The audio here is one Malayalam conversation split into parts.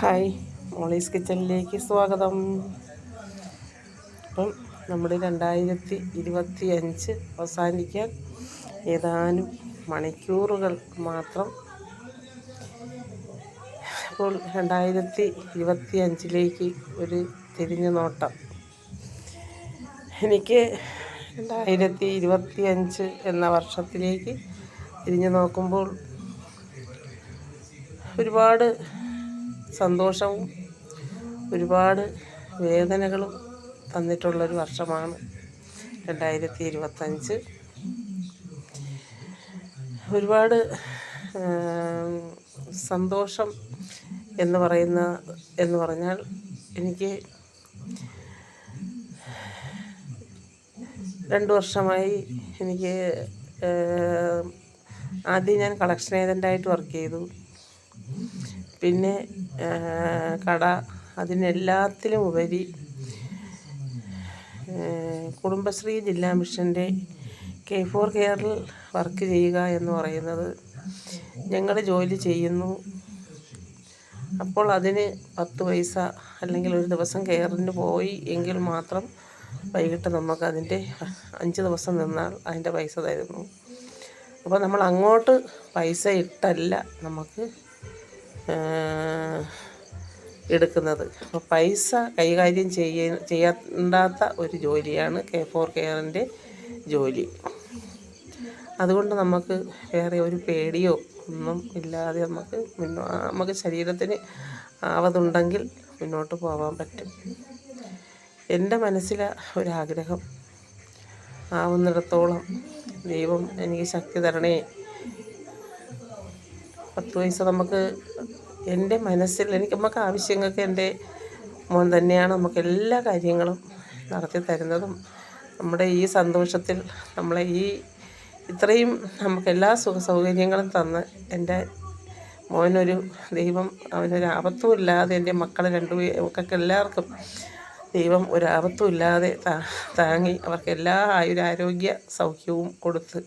ഹായ്. മോളീസ് കിച്ചണിലേക്ക് സ്വാഗതം. അപ്പം നമ്മുടെ രണ്ടായിരത്തി ഇരുപത്തി അഞ്ച് അവസാനിക്കാൻ ഏതാനും മണിക്കൂറുകൾ മാത്രം. അപ്പോൾ രണ്ടായിരത്തി ഇരുപത്തി അഞ്ചിലേക്ക് ഒരു തിരിഞ്ഞു നോട്ടം. എനിക്ക് രണ്ടായിരത്തി ഇരുപത്തി അഞ്ച് എന്ന വർഷത്തിലേക്ക് തിരിഞ്ഞു നോക്കുമ്പോൾ ഒരുപാട് സന്തോഷവും ഒരുപാട് വേദനകളും തന്നിട്ടുള്ളൊരു വർഷമാണ് രണ്ടായിരത്തി ഇരുപത്തഞ്ച് ഒരുപാട് സന്തോഷം എന്ന് പറയുന്ന എന്ന് പറഞ്ഞാൽ എനിക്ക് രണ്ട് വർഷമായി എനിക്ക് ആദ്യം ഞാൻ കളക്ഷൻ ഏജന്റായിട്ട് വർക്ക് ചെയ്തു. പിന്നെ കട അതിനെല്ലാത്തിലും ഉപരി കുടുംബശ്രീ ജില്ലാ മിഷന്റെ കെ ഫോർ കെയറിൽ വർക്ക് ചെയ്യുക എന്ന് പറയുന്നത് ഞങ്ങൾ ജോലി ചെയ്യുന്നു. അപ്പോൾ അതിന് പത്ത് പൈസ അല്ലെങ്കിൽ ഒരു ദിവസം കെയറിന് പോയി എങ്കിൽ മാത്രം വൈകിട്ട് നമുക്ക് അതിന്റെ അഞ്ച് ദിവസം നിന്നാൽ അതിന്റെ പൈസ തരുന്നു. അപ്പോൾ നമ്മൾ അങ്ങോട്ട് പൈസ ഇട്ടല്ല നമുക്ക് എടുക്കുന്നത്. അപ്പോൾ പൈസ കൈകാര്യം ചെയ്യ ചെയ്യേണ്ടാത്ത ഒരു ജോലിയാണ് കെ ഫോർ കെയറിന്റെ ജോലി. അതുകൊണ്ട് നമുക്ക് വേറെ ഒരു പേടിയോ ഒന്നും ഇല്ലാതെ നമുക്ക് നമുക്ക് ശരീരത്തിന് ആവതുണ്ടെങ്കിൽ മുന്നോട്ട് പോകാൻ പറ്റും. എന്റെ മനസ്സിലെ ഒരാഗ്രഹം ആവുന്നിടത്തോളം ദൈവം എനിക്ക് ശക്തി തരണേ. പത്ത് പൈസ നമുക്ക് എന്റെ മനസ്സിൽ എനിക്ക് നമുക്ക് ആവശ്യങ്ങൾക്ക് എന്റെ മോൻ തന്നെയാണ് നമുക്ക് എല്ലാ കാര്യങ്ങളും നടത്തി തരുന്നതും. നമ്മുടെ ഈ സന്തോഷത്തിൽ നമ്മളെ ഈ ഇത്രയും നമുക്ക് എല്ലാ സുഖ സൗകര്യങ്ങളും തന്ന് എന്റെ മോനൊരു ദൈവം അവനൊരു ആപത്തും ഇല്ലാതെ എന്റെ മക്കൾ രണ്ടു മക്കൾക്ക് എല്ലാവർക്കും ദൈവം ഒരു ആപത്തും ഇല്ലാതെ താങ്ങി അവർക്ക് എല്ലാ ആയുരാരോഗ്യ സൗഖ്യവും കൊടുത്ത്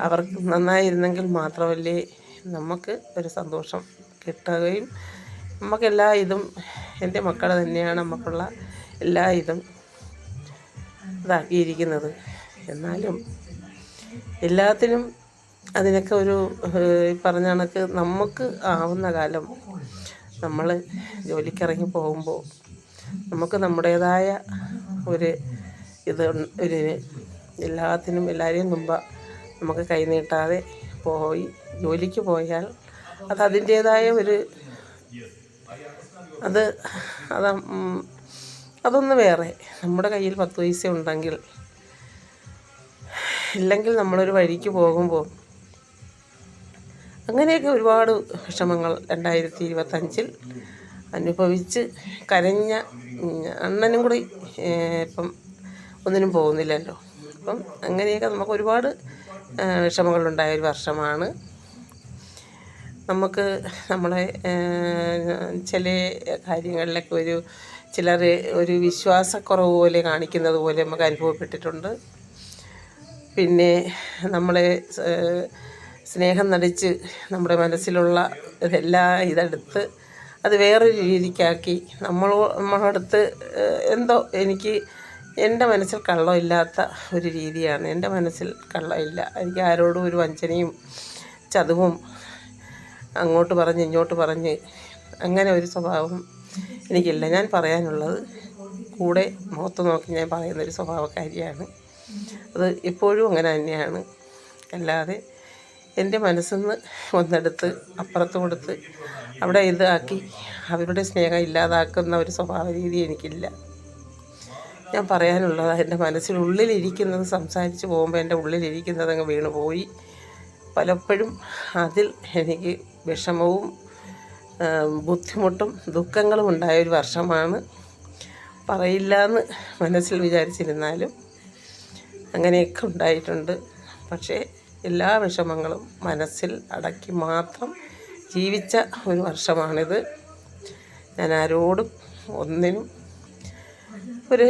അവർക്ക് നന്നായിരുന്നെങ്കിൽ മാത്രമല്ലേ നമുക്ക് ഒരു സന്തോഷം കിട്ടുകയും നമുക്കെല്ലാ ഇതും എന്റെ മക്കൾ തന്നെയാണ് നമുക്കുള്ള എല്ലാ ഇതും ഇതാക്കിയിരിക്കുന്നത്. എന്നാലും എല്ലാത്തിനും അതിനൊക്കെ ഒരു പറഞ്ഞ കണക്ക് നമുക്ക് ആവുന്ന കാലം നമ്മൾ ജോലിക്കിറങ്ങി പോകുമ്പോൾ നമുക്ക് നമ്മുടേതായ ഒരു ഇത് ഒരു എല്ലാത്തിനും എല്ലാവരെയും മുമ്പ് നമുക്ക് കൈനീട്ടാതെ പോയി ജോലിക്ക് പോയാൽ അത് അതിന്റേതായ ഒരു അത് അത് അതൊന്ന് വേറെ. നമ്മുടെ കയ്യിൽ പത്ത് പൈസ ഉണ്ടെങ്കിൽ ഇല്ലെങ്കിൽ നമ്മളൊരു വഴിക്ക് പോകുമ്പോൾ അങ്ങനെയൊക്കെ ഒരുപാട് വിഷമങ്ങൾ രണ്ടായിരത്തി ഇരുപത്തഞ്ചിൽ അനുഭവിച്ച് കരഞ്ഞ അണ്ണനും കൂടി ഇപ്പം ഒന്നിനും പോകുന്നില്ലല്ലോ. അപ്പം അങ്ങനെയൊക്കെ നമുക്ക് ഒരുപാട് വിഷമങ്ങളുണ്ടായ ഒരു വർഷമാണ്. നമുക്ക് നമ്മളെ ചില കാര്യങ്ങളിലൊക്കെ ഒരു ചിലർ ഒരു വിശ്വാസക്കുറവ് പോലെ കാണിക്കുന്നത് പോലെ നമുക്ക് അനുഭവപ്പെട്ടിട്ടുണ്ട്. പിന്നെ നമ്മളെ സ്നേഹം നടിച്ച് നമ്മുടെ മനസ്സിലുള്ള ഇതെല്ലാം ഇതെടുത്ത് അത് വേറൊരു രീതിക്കാക്കി നമ്മൾ നമ്മളടുത്ത് എന്തോ എനിക്ക് എന്റെ മനസ്സിൽ കള്ളമില്ലാത്ത ഒരു രീതിയാണ്. എന്റെ മനസ്സിൽ കള്ളമില്ല എനിക്ക് ആരോടും ഒരു വഞ്ചനയും ചതുവും അങ്ങോട്ട് പറഞ്ഞ് ഇങ്ങോട്ട് പറഞ്ഞ്. അങ്ങനെ ഒരു സ്വഭാവം എനിക്കില്ല. ഞാൻ പറയാനുള്ളത് കൂടെ മുഖത്ത് നോക്കി ഞാൻ പറയുന്നൊരു സ്വഭാവക്കാരിയാണ് അത് ഇപ്പോഴും അങ്ങനെ തന്നെയാണ്. അല്ലാതെ എന്റെ മനസ്സിൽ ഒന്നെടുത്ത് അപ്പുറത്ത് കൊടുത്ത് അവിടെ ഇതാക്കി അവരുടെ സ്നേഹം ഇല്ലാതാക്കുന്ന ഒരു സ്വഭാവ രീതി എനിക്കില്ല. ഞാൻ പറയാനുള്ളത് എന്റെ മനസ്സിനുള്ളിലിരിക്കുന്നത് സംസാരിച്ച് പോകുമ്പോൾ എന്റെ ഉള്ളിലിരിക്കുന്നത് അങ്ങ് വീണ് പോയി പലപ്പോഴും അതിൽ എനിക്ക് വിഷമവും ബുദ്ധിമുട്ടും ദുഃഖങ്ങളും ഉണ്ടായ ഒരു വർഷമാണ്. പറയില്ല എന്ന് മനസ്സിൽ വിചാരിച്ചിരുന്നാലും അങ്ങനെയൊക്കെ ഉണ്ടായിട്ടുണ്ട്. പക്ഷേ എല്ലാ വിഷമങ്ങളും മനസ്സിൽ അടക്കി മാത്രം ജീവിച്ച ഒരു വർഷമാണിത്. ഞാൻ ആരോടും ഒന്നിനും ഒരു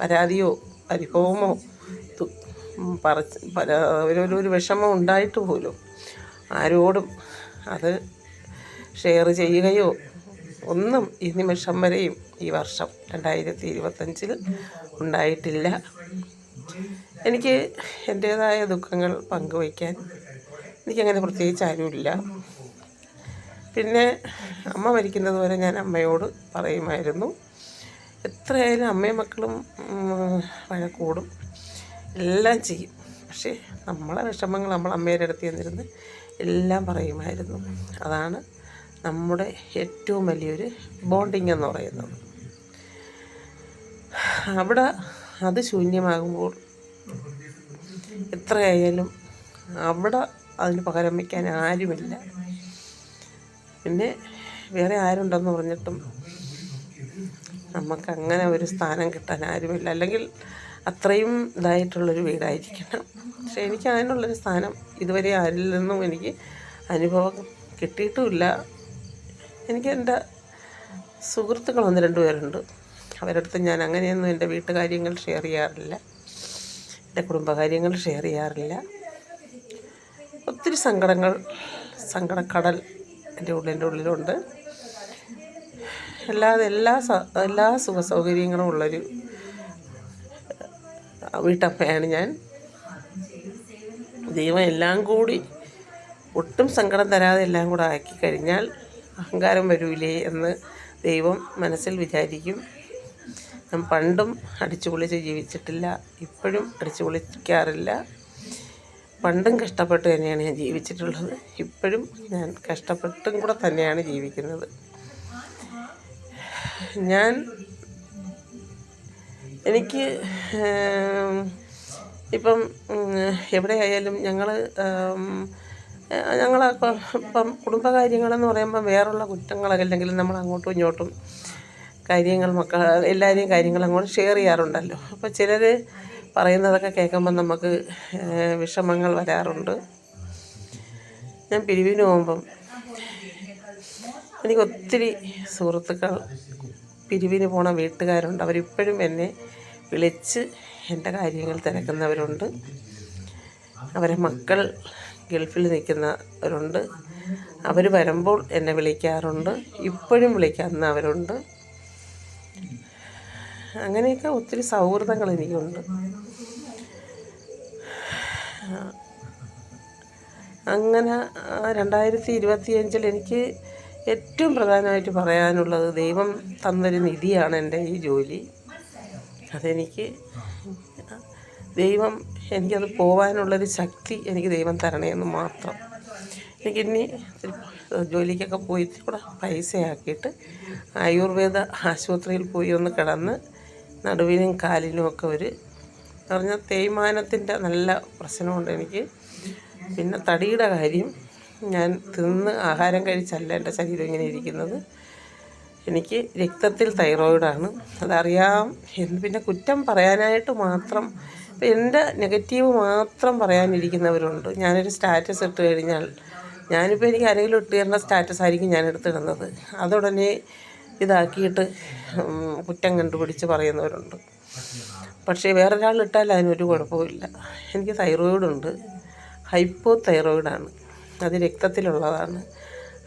പരാതിയോ പരിഭവമോ പറച്ച് പല ഒരു ഒരു- വിഷമം ഉണ്ടായിട്ട് പോലും ആരോടും അത് ഷെയർ ചെയ്യുകയോ ഒന്നും ഈ നിമിഷം വരെയും ഈ വർഷം രണ്ടായിരത്തി ഇരുപത്തഞ്ചിൽ ഉണ്ടായിട്ടില്ല. എനിക്ക് എന്റേതായ ദുഃഖങ്ങൾ പങ്കുവയ്ക്കാൻ എനിക്കങ്ങനെ പ്രത്യേകിച്ച് ആരുമില്ല. പിന്നെ അമ്മ മരിക്കുന്നത് വരെ ഞാൻ അമ്മയോട് പറയുമായിരുന്നു. എത്രയായാലും അമ്മയും മക്കളും വഴക്കൂടും. എല്ലാം ചെയ്യും. പക്ഷേ നമ്മളെ വിഷമങ്ങൾ നമ്മൾ അമ്മയുടെ അടുത്ത് ചെന്നിരുന്ന് എല്ലാം പറയുമായിരുന്നു. അതാണ് നമ്മുടെ ഏറ്റവും വലിയൊരു ബോണ്ടിങ് എന്ന് പറയുന്നത്. അവിടെ അത് ശൂന്യമാകുമ്പോൾ എത്രയായാലും അവിടെ അതിന് പകരം വയ്ക്കാൻ ആരുമില്ല. പിന്നെ വേറെ ആരുണ്ടെന്ന് പറഞ്ഞിട്ടും നമുക്ക് അങ്ങനെ ഒരു സ്ഥാനം കിട്ടാൻ ആരുമില്ല. അല്ലെങ്കിൽ അത്രയും ഇതായിട്ടുള്ളൊരു വീടായിരിക്കണം. പക്ഷേ എനിക്ക് അതിനുള്ളൊരു സ്ഥാനം ഇതുവരെ ആരിൽ നിന്നും എനിക്ക് അനുഭവം കിട്ടിയിട്ടുമില്ല. എനിക്ക് എന്റെ സുഹൃത്തുക്കൾ ഒന്ന് രണ്ട് പേരുണ്ട്. അവരടുത്ത് ഞാൻ അങ്ങനെയൊന്നും എന്റെ വീട്ടുകാര്യങ്ങൾ ഷെയർ ചെയ്യാറില്ല. എന്റെ കുടുംബകാര്യങ്ങൾ ഷെയർ ചെയ്യാറില്ല. ഒത്തിരി സങ്കടങ്ങൾ സങ്കടക്കടൽ എന്റെ ഉള്ളിന്റെ ഉള്ളിലുണ്ട്. അല്ലാതെ എല്ലാ എല്ലാ സുഖ സൗകര്യങ്ങളും ഉള്ളൊരു വീട്ടമ്മയാണ് ഞാൻ. ദൈവം എല്ലാം കൂടി ഒട്ടും സങ്കടം തരാതെ എല്ലാം കൂടെ ആക്കി കഴിഞ്ഞാൽ അഹങ്കാരം വരൂലേ എന്ന് ദൈവം മനസ്സിൽ വിചാരിക്കും. ഞാൻ പണ്ടും അടിച്ചു പൊളിച്ച് ജീവിച്ചിട്ടില്ല ഇപ്പോഴും അടിച്ചു പൊളിക്കാറില്ല പണ്ടും കഷ്ടപ്പെട്ട് തന്നെയാണ് ഞാൻ ജീവിച്ചിട്ടുള്ളത് ഇപ്പോഴും ഞാൻ കഷ്ടപ്പെട്ടും കൂടെ തന്നെയാണ് ജീവിക്കുന്നത്. ഞാൻ എനിക്ക് ഇപ്പം എവിടെ ആയാലും ഞങ്ങൾ ഞങ്ങൾ ഇപ്പം കുടുംബകാര്യങ്ങളെന്ന് പറയുമ്പോൾ വേറുള്ള കുറ്റങ്ങളൊക്കെ അല്ലെങ്കിൽ നമ്മൾ അങ്ങോട്ടും ഇങ്ങോട്ടും കാര്യങ്ങൾ മക്കൾ എല്ലാവരെയും കാര്യങ്ങൾ അങ്ങോട്ട് ഷെയർ ചെയ്യാറുണ്ടല്ലോ. അപ്പോൾ ചിലർ പറയുന്നതൊക്കെ കേൾക്കുമ്പോൾ നമുക്ക് വിഷമങ്ങൾ വരാറുണ്ട്. ഞാൻ പിരിവിന് പോകുമ്പം എനിക്ക് ഒത്തിരി സുഹൃത്തുക്കൾ പിരിവിന് പോണ വീട്ടുകാരുണ്ട്. അവരിപ്പോഴും എന്നെ വിളിച്ച് എന്റെ കാര്യങ്ങൾ തിരക്കുന്നവരുണ്ട്. അവരെ മക്കൾ ഗൾഫിൽ നിൽക്കുന്നവരുണ്ട്. അവർ വരുമ്പോൾ എന്നെ വിളിക്കാറുണ്ട്. ഇപ്പോഴും വിളിക്കുന്നവരുണ്ട് അങ്ങനെയൊക്കെ ഒത്തിരി സൗഹൃദങ്ങൾ എനിക്കുണ്ട്. അങ്ങനെ രണ്ടായിരത്തി ഇരുപത്തിയഞ്ചിൽ എനിക്ക് ഏറ്റവും പ്രധാനമായിട്ട് പറയാനുള്ളത് ദൈവം തന്നൊരു നിധിയാണ് എന്റെ ഈ ജോലി. അതെനിക്ക് ദൈവം എനിക്കത് പോകാനുള്ളൊരു ശക്തി എനിക്ക് ദൈവം തരണേന്ന് മാത്രം. എനിക്കിനി ജോലിക്കൊക്കെ പോയി കൂടെ പൈസയാക്കിയിട്ട് ആയുർവേദ ആശുപത്രിയിൽ പോയി ഒന്ന് കിടന്ന് നടുവിനും കാലിനും ഒക്കെ ഒരു പറഞ്ഞാൽ തേയ്മാനത്തിന്റെ നല്ല പ്രശ്നമുണ്ട് എനിക്ക്. പിന്നെ തടിയുടെ കാര്യം ഞാൻ തിന്ന് ആഹാരം കഴിച്ചല്ല എന്റെ ശരീരം ഇങ്ങനെ ഇരിക്കുന്നത്. എനിക്ക് രക്തത്തിൽ തൈറോയിഡാണ്. അതറിയാം. പിന്നെ കുറ്റം പറയാനായിട്ട് മാത്രം എന്റെ നെഗറ്റീവ് മാത്രം പറയാനിരിക്കുന്നവരുണ്ട്. ഞാനൊരു സ്റ്റാറ്റസ് ഇട്ട് കഴിഞ്ഞാൽ ഞാനിപ്പോൾ എനിക്ക് ആരെങ്കിലും ഇട്ട് തരുന്ന സ്റ്റാറ്റസ് ആയിരിക്കും ഞാൻ എടുത്തിടുന്നത്. അതുടനെ ഇതാക്കിയിട്ട് കുറ്റം കണ്ടുപിടിച്ച് പറയുന്നവരുണ്ട്. പക്ഷേ വേറൊരാൾ ഇട്ടാൽ അതിനൊരു കുഴപ്പമില്ല എനിക്ക് തൈറോയിഡുണ്ട്. ഹൈപ്പോ തൈറോയിഡാണ്. അത് രക്തത്തിലുള്ളതാണ്.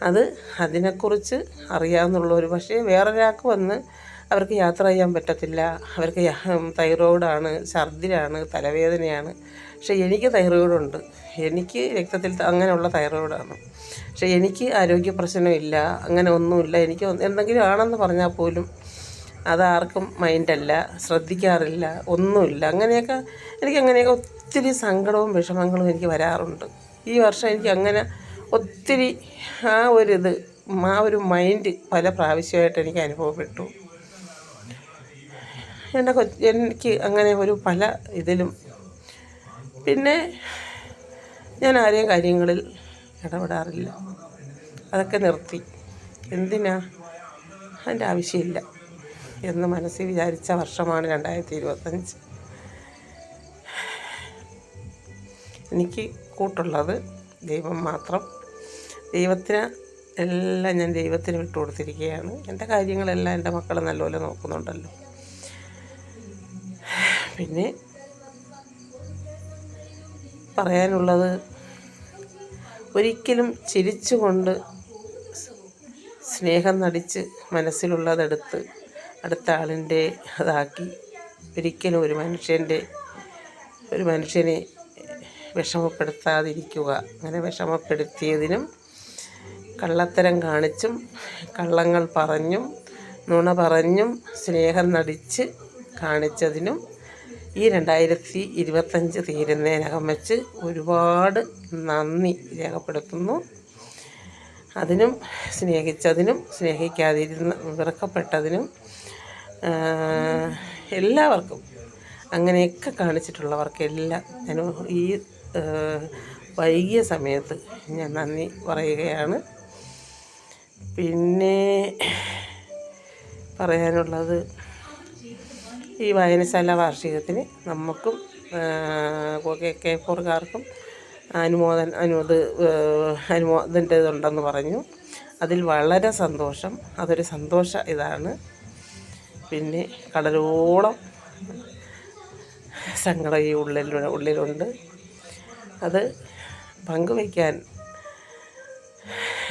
അത് അതിനെക്കുറിച്ച് അറിയാവുന്നുള്ളവർ പക്ഷേ വേറൊരാൾക്ക് വന്ന് അവർക്ക് യാത്ര ചെയ്യാൻ പറ്റത്തില്ല. അവർക്ക് തൈറോയിഡാണ് ഛർദിലാണ് തലവേദനയാണ്. പക്ഷേ എനിക്ക് തൈറോയിഡുണ്ട്. എനിക്ക് രക്തത്തിൽ അങ്ങനെയുള്ള തൈറോയിഡാണ്. പക്ഷേ എനിക്ക് ആരോഗ്യ പ്രശ്നമില്ല. അങ്ങനെ ഒന്നുമില്ല. എനിക്ക് എന്തെങ്കിലും ആണെന്ന് പറഞ്ഞാൽ പോലും അതാർക്കും മൈൻഡല്ല. ശ്രദ്ധിക്കാറില്ല. ഒന്നുമില്ല. അങ്ങനെയൊക്കെ എനിക്ക് അങ്ങനെയൊക്കെ ഒത്തിരി സങ്കടവും വിഷമങ്ങളും എനിക്ക് വരാറുണ്ട്. ഈ വർഷം എനിക്ക് അങ്ങനെ ഒത്തിരി ആ ഒരിത് ആ ഒരു മൈൻഡ് പല പ്രാവശ്യമായിട്ട് എനിക്ക് അനുഭവപ്പെട്ടു. എന്റെ എനിക്ക് അങ്ങനെ ഒരു പല ഇതിലും. പിന്നെ ഞാൻ ആരെയും കാര്യങ്ങളിൽ ഇടപെടാറില്ല. അതൊക്കെ നിർത്തി. എന്തിനാ? അതിന്റെ ആവശ്യമില്ല. എന്ന് മനസ്സിൽ വിചാരിച്ച വർഷമാണ് രണ്ടായിരത്തി ഇരുപത്തഞ്ച്. എനിക്ക് കൂട്ടുള്ളത് ദൈവം മാത്രം. ദൈവത്തിന് എല്ലാം ഞാൻ ദൈവത്തിന് വിട്ടു കൊടുത്തിരിക്കുകയാണ്. എന്റെ കാര്യങ്ങളെല്ലാം എന്റെ മക്കൾ നല്ലപോലെ നോക്കുന്നുണ്ടല്ലോ. പിന്നെ പറയാനുള്ളത് ഒരിക്കലും ചിരിച്ചുകൊണ്ട് സ്നേഹം നടിച്ച് മനസ്സിലുള്ളതെടുത്ത് അടുത്ത ആളിന്റെ അതാക്കി. ഒരിക്കലും ഒരു മനുഷ്യന്റെ ഒരു മനുഷ്യനെ വിഷമപ്പെടുത്താതിരിക്കുക. അങ്ങനെ വിഷമപ്പെടുത്തിയതിനും കള്ളത്തരം കാണിച്ചും കള്ളങ്ങൾ പറഞ്ഞും നുണ പറഞ്ഞും സ്നേഹം നടിച്ച് കാണിച്ചതിനും ഈ രണ്ടായിരത്തി ഇരുപത്തഞ്ച് തീരുന്നതിനകം വെച്ച് ഒരുപാട് നന്ദി രേഖപ്പെടുത്തുന്നു. അതിനും സ്നേഹിച്ചതിനും സ്നേഹിക്കാതിരുന്ന വിറക്കപ്പെട്ടതിനും എല്ലാവർക്കും അങ്ങനെയൊക്കെ കാണിച്ചിട്ടുള്ളവർക്കെല്ലാം ഞാൻ ഈ വൈകിയ സമയത്ത് ഞാൻ നന്ദി പറയുകയാണ്. പിന്നെ പറയാനുള്ളത് ഈ വായനശാല വാർഷികത്തിന് നമുക്കും കെ കെ ഫോറുകാർക്കും അനുമോദൻ അനുമോദ അനുമോദന്റെ പറഞ്ഞു. അതിൽ വളരെ സന്തോഷം. അതൊരു സന്തോഷ ഇതാണ്. പിന്നെ കടലോളം സങ്കടം ഈ ഉള്ളിൽ ഉള്ളിലുണ്ട്. അത് പങ്കുവയ്ക്കാൻ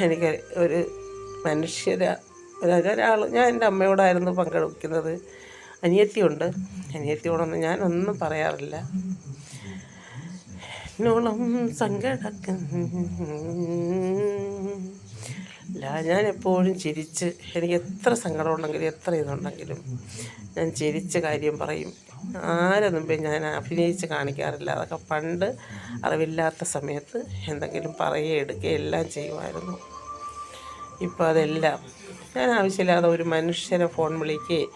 എനിക്ക് ഒരു മനുഷ്യര ഒരാൾ ഞാൻ എന്റെ അമ്മയോടായിരുന്നു പങ്കെടുക്കുന്നത്. അനിയത്തിയുണ്ട്. അനിയത്തിയോടൊന്നും ഞാനൊന്നും പറയാറില്ല. നോളം സങ്കടക്ക ഇല്ല. ഞാൻ എപ്പോഴും ചിരിച്ച് എനിക്ക് എത്ര സങ്കടമുണ്ടെങ്കിലും എത്ര ഇതുണ്ടെങ്കിലും ഞാൻ ചിരിച്ച കാര്യം പറയും. ആരെ ഞാൻ അഭിനയിച്ച് കാണിക്കാറില്ല. അതൊക്കെ പണ്ട് അറിവില്ലാത്ത സമയത്ത് എന്തെങ്കിലും പറയുക എടുക്കുക എല്ലാം ചെയ്യുമായിരുന്നു. ഇപ്പോൾ അതെല്ലാം. ഞാൻ ആവശ്യമില്ലാതെ ഒരു മനുഷ്യനെ ഫോൺ വിളിക്കുകയും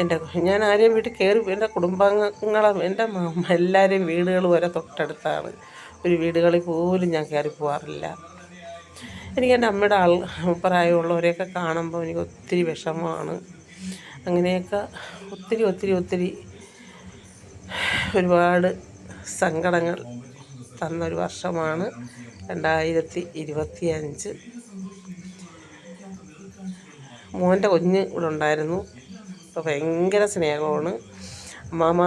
എന്റെ ഞാൻ ആരെയും വീട്ടിൽ കയറി എന്റെ കുടുംബാംഗങ്ങളെ എന്റെ എല്ലാവരെയും വീടുകൾ വരെ തൊട്ടടുത്താണ്. ഒരു വീടുകളിൽ പോലും ഞാൻ കയറി പോകാറില്ല എനിക്ക് എന്റെ അമ്മയുടെ ആൾ പ്രായമുള്ളവരെയൊക്കെ കാണുമ്പോൾ എനിക്ക് ഒത്തിരി വിഷമമാണ്. അങ്ങനെയൊക്കെ ഒത്തിരി ഒത്തിരി ഒത്തിരി ഒരുപാട് സങ്കടങ്ങൾ തന്നൊരു വർഷമാണ് രണ്ടായിരത്തി ഇരുപത്തി അഞ്ച് മോന്റെ കുഞ്ഞ് ഇവിടെ ഉണ്ടായിരുന്നു. അപ്പോൾ ഭയങ്കര സ്നേഹമാണ്. അമ്മാമ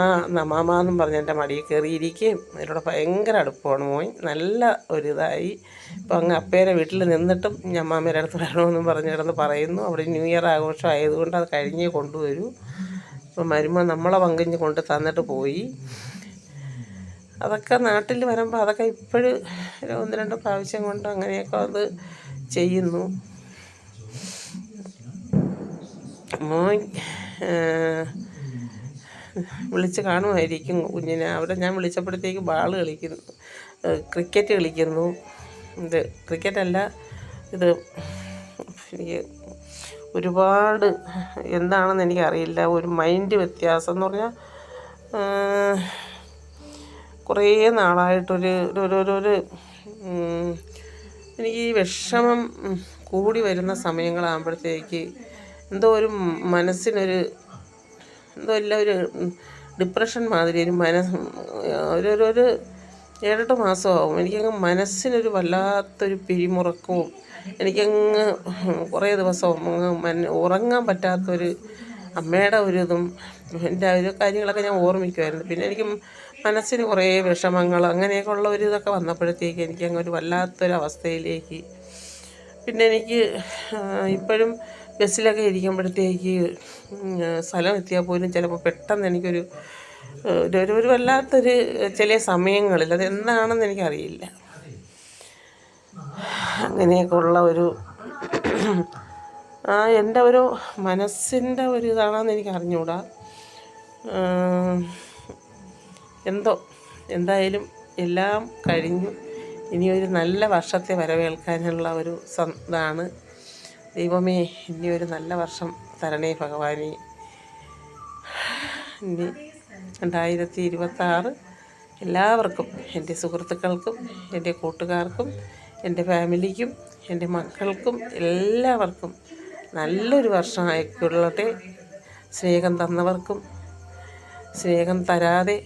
മാമ എന്നും പറഞ്ഞ് എന്റെ മടിയിൽ കയറിയിരിക്കുകയും അതിലൂടെ ഭയങ്കര അടുപ്പമാണ് മോൻ. നല്ല ഒരിതായി. ഇപ്പോൾ അങ്ങ് അപ്പേരെ വീട്ടിൽ നിന്നിട്ടും ഞാൻ മാമേരെ അടുത്ത് വരണമെന്നും പറഞ്ഞ് കിടന്ന് പറയുന്നു. അവിടെ ന്യൂ ഇയർ ആഘോഷം ആയതുകൊണ്ട് അത് കഴിഞ്ഞേ കൊണ്ടുവരൂ. അപ്പം മരുമ നമ്മളെ പങ്കിഞ്ഞ് കൊണ്ട് തന്നിട്ട് പോയി. അതൊക്കെ നാട്ടിൽ വരുമ്പോൾ അതൊക്കെ ഇപ്പോഴും ഒന്ന് രണ്ട് പ്രാവശ്യം കൊണ്ട് അങ്ങനെയൊക്കെ അത് ചെയ്യുന്നു. മോൻ വിളിച്ച് കാണുമായിരിക്കും കുഞ്ഞിനെ. അവിടെ ഞാൻ വിളിച്ചപ്പോഴത്തേക്ക് ബാൾ കളിക്കുന്നു. ക്രിക്കറ്റ് കളിക്കുന്നു. ഇത് ക്രിക്കറ്റല്ല ഇത് എനിക്ക് ഒരുപാട് എന്താണെന്ന് എനിക്കറിയില്ല. ഒരു മൈൻഡ് വ്യത്യാസം എന്ന് പറഞ്ഞാൽ കുറേ നാളായിട്ടൊരു ഒരു ഒരു ഒരു എനിക്ക് ഈ വിഷമം കൂടി വരുന്ന സമയങ്ങളാകുമ്പോഴത്തേക്ക് എന്തോ ഒരു മനസ്സിനൊരു എന്തോ ഇല്ല ഒരു ഡിപ്രഷൻ മാതിരി ഒരു മനസ് ഒരു ഏഴെട്ട് മാസമാവും. എനിക്കങ്ങ് മനസ്സിനൊരു വല്ലാത്തൊരു പിരിമുറക്കവും എനിക്കങ്ങ് കുറേ ദിവസവും അങ്ങ് ഉറങ്ങാൻ പറ്റാത്തൊരു അമ്മയുടെ ഒരു ഇതും എന്റെ ഒരു കാര്യങ്ങളൊക്കെ ഞാൻ ഓർമ്മിക്കുമായിരുന്നു. പിന്നെ എനിക്ക് മനസ്സിന് കുറേ വിഷമങ്ങൾ അങ്ങനെയൊക്കെ ഉള്ള ഒരു ഇതൊക്കെ വന്നപ്പോഴത്തേക്ക് എനിക്കങ്ങ് ഒരു വല്ലാത്തൊരവസ്ഥയിലേക്ക്. പിന്നെ എനിക്ക് ഇപ്പോഴും ബസ്സിലൊക്കെ ഇരിക്കുമ്പോഴത്തേക്ക് സ്ഥലം എത്തിയാൽ പോലും ചിലപ്പോൾ പെട്ടെന്ന് എനിക്കൊരു ഒരു ഒരു വല്ലാത്തൊരു ചില സമയങ്ങളിൽ അത് എന്താണെന്ന് എനിക്കറിയില്ല. അങ്ങനെയൊക്കെ ഉള്ള ഒരു ആ എന്റെ ഒരു മനസ്സിന്റെ ഒരു ഇതാണെന്ന് എനിക്ക് അറിഞ്ഞുകൂടാ എന്തോ എന്തായാലും എല്ലാം കഴിഞ്ഞു. ഇനി ഒരു നല്ല വർഷത്തെ വരവേൽക്കാനുള്ള ഒരു ഇതാണ് ദൈവമേ ഇനി ഒരു നല്ല വർഷം തരണേ ഭഗവാനെ. ഇനി രണ്ടായിരത്തി ഇരുപത്താറ് എല്ലാവർക്കും എന്റെ സുഹൃത്തുക്കൾക്കും എന്റെ കൂട്ടുകാർക്കും എന്റെ ഫാമിലിക്കും എന്റെ മക്കൾക്കും എല്ലാവർക്കും നല്ലൊരു വർഷമായിക്കൊള്ളട്ടെ സ്നേഹം തന്നവർക്കും സ്നേഹം തരാതെ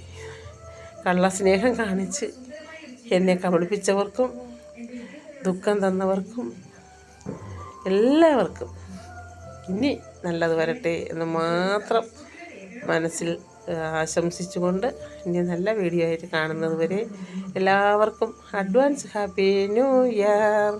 കള്ളസ്നേഹം കാണിച്ച് എന്നെ കബളിപ്പിച്ചവർക്കും ദുഃഖം തന്നവർക്കും എല്ലാവർക്കും. ഇനി നല്ലത് വരട്ടെ എന്ന് മാത്രം മനസ്സിൽ ആശംസിച്ചുകൊണ്ട് ഇനി നല്ല വീഡിയോ ആയിട്ട് കാണുന്നത് വരെ എല്ലാവർക്കും അഡ്വാൻസ് ഹാപ്പി ന്യൂ ഇയർ